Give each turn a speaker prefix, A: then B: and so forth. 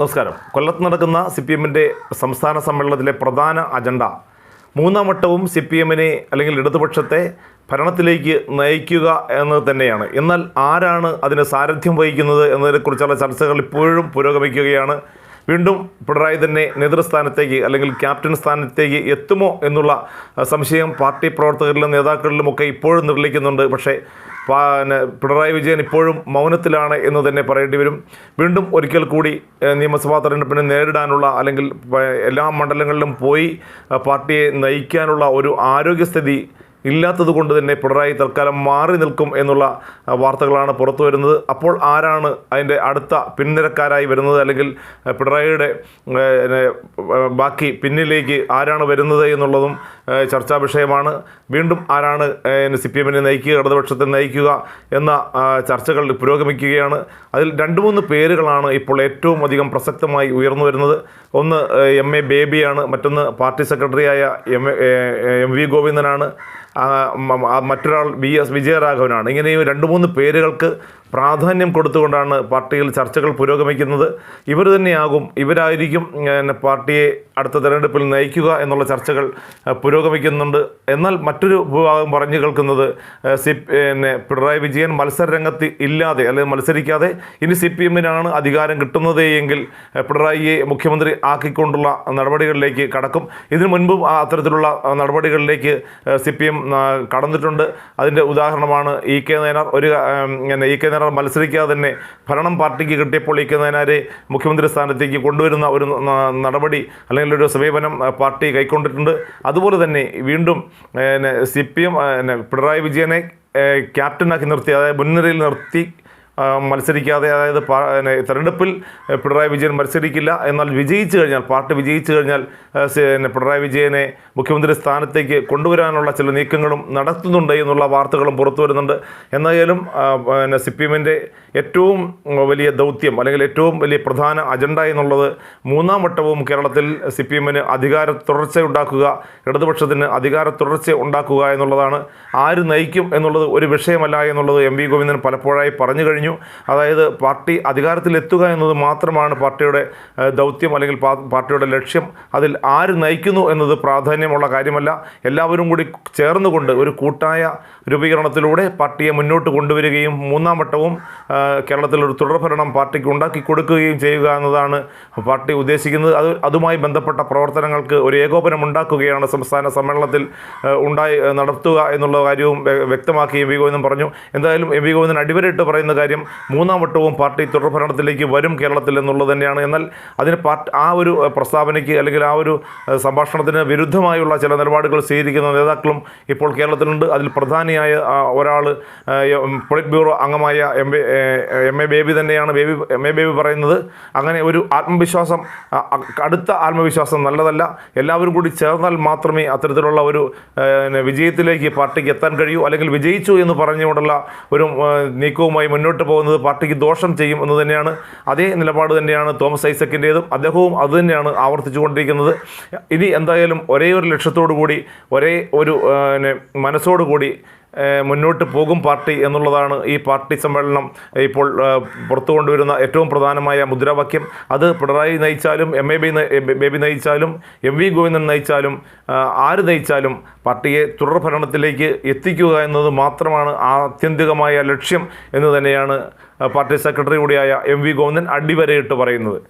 A: നമസ്കാരം. കൊല്ലത്ത് നടക്കുന്ന സി പി എമ്മിന്റെ സംസ്ഥാന സമ്മേളനത്തിലെ പ്രധാന അജണ്ട മൂന്നാം വട്ടവും സി പി എമ്മിനെ അല്ലെങ്കിൽ ഇടതുപക്ഷത്തെ ഭരണത്തിലേക്ക് നയിക്കുക എന്നത് തന്നെയാണ്. എന്നാൽ ആരാണ് അതിന് സാരഥ്യം വഹിക്കുന്നത് എന്നതിനെക്കുറിച്ചുള്ള ചർച്ചകൾ ഇപ്പോഴും പുരോഗമിക്കുകയാണ്. വീണ്ടും പിണറായി തന്നെ നേതൃസ്ഥാനത്തേക്ക് അല്ലെങ്കിൽ ക്യാപ്റ്റൻ സ്ഥാനത്തേക്ക് എത്തുമോ എന്നുള്ള സംശയം പാർട്ടി പ്രവർത്തകരിലും നേതാക്കളിലുമൊക്കെ ഇപ്പോഴും നിർലിക്കുന്നുണ്ട് പക്ഷേ പിണറായി വിജയൻ ഇപ്പോഴും മൗനത്തിലാണ് എന്ന് തന്നെ പറയേണ്ടി വരും. വീണ്ടും ഒരിക്കൽ കൂടി നിയമസഭാ തെരഞ്ഞെടുപ്പിനെ നേരിടാനുള്ള അല്ലെങ്കിൽ എല്ലാ മണ്ഡലങ്ങളിലും പോയി പാർട്ടിയെ നയിക്കാനുള്ള ഒരു ആരോഗ്യസ്ഥിതി ഇല്ലാത്തത് കൊണ്ട് തന്നെ പിണറായി തൽക്കാലം മാറി നിൽക്കും എന്നുള്ള വാർത്തകളാണ് പുറത്തു വരുന്നത്. അപ്പോൾ ആരാണ് അതിന്റെ അടുത്ത പിൻനിരക്കാരായി വരുന്നത്? അല്ലെങ്കിൽ പിണറായിയുടെ ബാക്കി പിന്നിലേക്ക് ആരാണ് വരുന്നത് എന്നുള്ളതും ചർച്ചാ വിഷയമാണ്. വീണ്ടും ആരാണ് സി പി എമ്മിനെ നയിക്കുക ഇടതുപക്ഷത്തെ നയിക്കുക എന്ന ചർച്ചകൾ പുരോഗമിക്കുകയാണ്. അതിൽ രണ്ട് മൂന്ന് പേരുകളാണ് ഇപ്പോൾ ഏറ്റവും അധികം പ്രസക്തമായി ഉയർന്നു വരുന്നത്. ഒന്ന് എം. എ. ബേബിയാണ്. മറ്റൊന്ന് പാർട്ടി സെക്രട്ടറിയായ എം. എ. വി. ഗോവിന്ദനാണ്. മറ്റൊരാൾ വി എസ് വിജയരാഘവനാണ്. ഇങ്ങനെ രണ്ട് മൂന്ന് പേരുകൾക്ക് പ്രാധാന്യം കൊടുത്തുകൊണ്ടാണ് പാർട്ടിയിൽ ചർച്ചകൾ പുരോഗമിക്കുന്നത്. ഇവർ തന്നെയാകും ഇവരായിരിക്കും പാർട്ടിയെ അടുത്ത തെരഞ്ഞെടുപ്പിൽ നയിക്കുക എന്നുള്ള ചർച്ചകൾ പുരോഗമിക്കുന്നുണ്ട്. എന്നാൽ മറ്റൊരു വിഭാഗം പറഞ്ഞു കേൾക്കുന്നത് സി പിന്നെ പിണറായി വിജയൻ മത്സരരംഗത്ത് ഇല്ലാതെ അല്ലെങ്കിൽ മത്സരിക്കാതെ ഇനി സി പി എമ്മിനാണ് അധികാരം കിട്ടുന്നത് എങ്കിൽ പിണറായിയെ മുഖ്യമന്ത്രി ആക്കിക്കൊണ്ടുള്ള നടപടികളിലേക്ക് കടക്കും. ഇതിനു മുൻപും അത്തരത്തിലുള്ള നടപടികളിലേക്ക് സി പി എം കടന്നിട്ടുണ്ട്. അതിന്റെ ഉദാഹരണമാണ് ഇ കെ നയനാർ. ഒരു പിന്നെ ഇ കെ നയനാർ മത്സരിക്കാതെ തന്നെ ഭരണം പാർട്ടിക്ക് കിട്ടിയപ്പോൾ ഇ കെ നയനാരെ മുഖ്യമന്ത്രി സ്ഥാനത്തേക്ക് കൊണ്ടുവരുന്ന ഒരു നടപടി അല്ലെങ്കിൽ ഒരു സമീപനം പാർട്ടി കൈക്കൊണ്ടിട്ടുണ്ട്. അതുപോലെ തന്നെ വീണ്ടും സി പി എം പിണറായി വിജയനെ ക്യാപ്റ്റനാക്കി നിർത്തി അതായത് മുൻനിരയിൽ നിർത്തി മത്സരിക്കാതെ അതായത് പിന്നെ തെരഞ്ഞെടുപ്പിൽ പിണറായി വിജയൻ മത്സരിക്കില്ല എന്നാൽ വിജയിച്ചു കഴിഞ്ഞാൽ പാർട്ടി വിജയിച്ചു കഴിഞ്ഞാൽ പിന്നെ പിണറായി വിജയനെ മുഖ്യമന്ത്രി സ്ഥാനത്തേക്ക് കൊണ്ടുവരാനുള്ള ചില നീക്കങ്ങളും നടത്തുന്നുണ്ട് എന്നുള്ള വാർത്തകളും പുറത്തു വരുന്നുണ്ട്. എന്നായാലും പിന്നെ സി പി എമ്മിന്റെ ഏറ്റവും വലിയ ദൗത്യം അല്ലെങ്കിൽ ഏറ്റവും വലിയ പ്രധാന അജണ്ട എന്നുള്ളത് മൂന്നാം വട്ടവും കേരളത്തിൽ സി പി എമ്മിന് അധികാര തുടർച്ച ഉണ്ടാക്കുക ഇടതുപക്ഷത്തിന് അധികാര തുടർച്ച ഉണ്ടാക്കുക എന്നുള്ളതാണ്. ആര് നയിക്കും എന്നുള്ളത് ഒരു വിഷയമല്ല എന്നുള്ളത് എം വി ഗോവിന്ദൻ പലപ്പോഴായി പറഞ്ഞു കഴിഞ്ഞു. അതായത് പാർട്ടി അധികാരത്തിലെത്തുക എന്നത് മാത്രമാണ് പാർട്ടിയുടെ ദൗത്യം അല്ലെങ്കിൽ പാർട്ടിയുടെ ലക്ഷ്യം. അതിൽ ആര് നയിക്കുന്നു എന്നത് പ്രാധാന്യമുള്ള കാര്യമല്ല. എല്ലാവരും കൂടി ചേർന്നുകൊണ്ട് ഒരു കൂട്ടായ രൂപീകരണത്തിലൂടെ പാർട്ടിയെ മുന്നോട്ട് കൊണ്ടുവരികയും മൂന്നാം വട്ടവും കേരളത്തിൽ ഒരു തുടർഭരണം പാർട്ടിക്ക് ഉണ്ടാക്കി കൊടുക്കുകയും ചെയ്യുക എന്നതാണ് പാർട്ടി ഉദ്ദേശിക്കുന്നത്. അത് അതുമായി ബന്ധപ്പെട്ട പ്രവർത്തനങ്ങൾക്ക് ഒരു ഏകോപനം ഉണ്ടാക്കുകയാണ് സംസ്ഥാന സമ്മേളനത്തിൽ ഉണ്ടായി നടത്തുക എന്നുള്ള കാര്യവും വ്യ- വ്യക്തമാക്കി എം വി ഗോവിന്ദൻ പറഞ്ഞു. എന്തായാലും എം വി ഗോവിന്ദൻ അടിവരയിട്ട് പറയുന്ന കാര്യം മൂന്നാം വട്ടവും പാർട്ടി തുടർഭരണത്തിലേക്ക് വരും കേരളത്തിൽ എന്നുള്ളത് തന്നെയാണ്. എന്നാൽ അതിന് പാർട്ടി ആ ഒരു പ്രസ്താവനയ്ക്ക് അല്ലെങ്കിൽ ആ ഒരു സംഭാഷണത്തിന് വിരുദ്ധമായുള്ള ചില നിലപാടുകൾ സ്വീകരിക്കുന്ന നേതാക്കളും ഇപ്പോൾ കേരളത്തിലുണ്ട്. അതിൽ പ്രധാനിയായ ഒരാൾ പൊളിറ്റ് ബ്യൂറോ അംഗമായ എം എ എം ബേബി തന്നെയാണ് ബേബി എം എ ബേബി പറയുന്നത്. അങ്ങനെ ഒരു ആത്മവിശ്വാസം കടുത്ത ആത്മവിശ്വാസം നല്ലതല്ല. എല്ലാവരും കൂടി ചേർന്നാൽ മാത്രമേ അത്തരത്തിലുള്ള ഒരു വിജയത്തിലേക്ക് പാർട്ടിക്ക് എത്താൻ കഴിയൂ. അല്ലെങ്കിൽ വിജയിച്ചു എന്ന് പറഞ്ഞുകൊണ്ടുള്ള ഒരു നീക്കവുമായി മുന്നോട്ട് പോകുന്നത് പാർട്ടിക്ക് ദോഷം ചെയ്യും എന്ന് തന്നെയാണ്. അതേ നിലപാട് തന്നെയാണ് തോമസ് ഐസക്കിന്റേതും. അദ്ദേഹവും അതുതന്നെയാണ് ആവർത്തിച്ചുകൊണ്ടിരിക്കുന്നത്. ഇനി എന്തായാലും ഒരേ ഒരു ലക്ഷ്യത്തോടു കൂടി ഒരേ ഒരു പിന്നെ മനസ്സോടുകൂടി മുന്നോട്ട് പോകും പാർട്ടി എന്നുള്ളതാണ് ഈ പാർട്ടി സമ്മേളനം. ഇപ്പോൾ പുറത്തു കൊണ്ടുവരുന്ന ഏറ്റവും പ്രധാനമായ മുദ്രാവാക്യം. അത് പിണറായി നയിച്ചാലും എം എ ബി ബേബി നയിച്ചാലും എം വി ഗോവിന്ദൻ നയിച്ചാലും ആര് നയിച്ചാലും പാർട്ടിയെ തുടർ ഭരണത്തിലേക്ക് എത്തിക്കുക എന്നത് മാത്രമാണ് ആത്യന്തികമായ ലക്ഷ്യം എന്ന് തന്നെയാണ് പാർട്ടി സെക്രട്ടറി കൂടിയായ എം വി ഗോവിന്ദൻ അടിവരയിട്ട് പറയുന്നത്.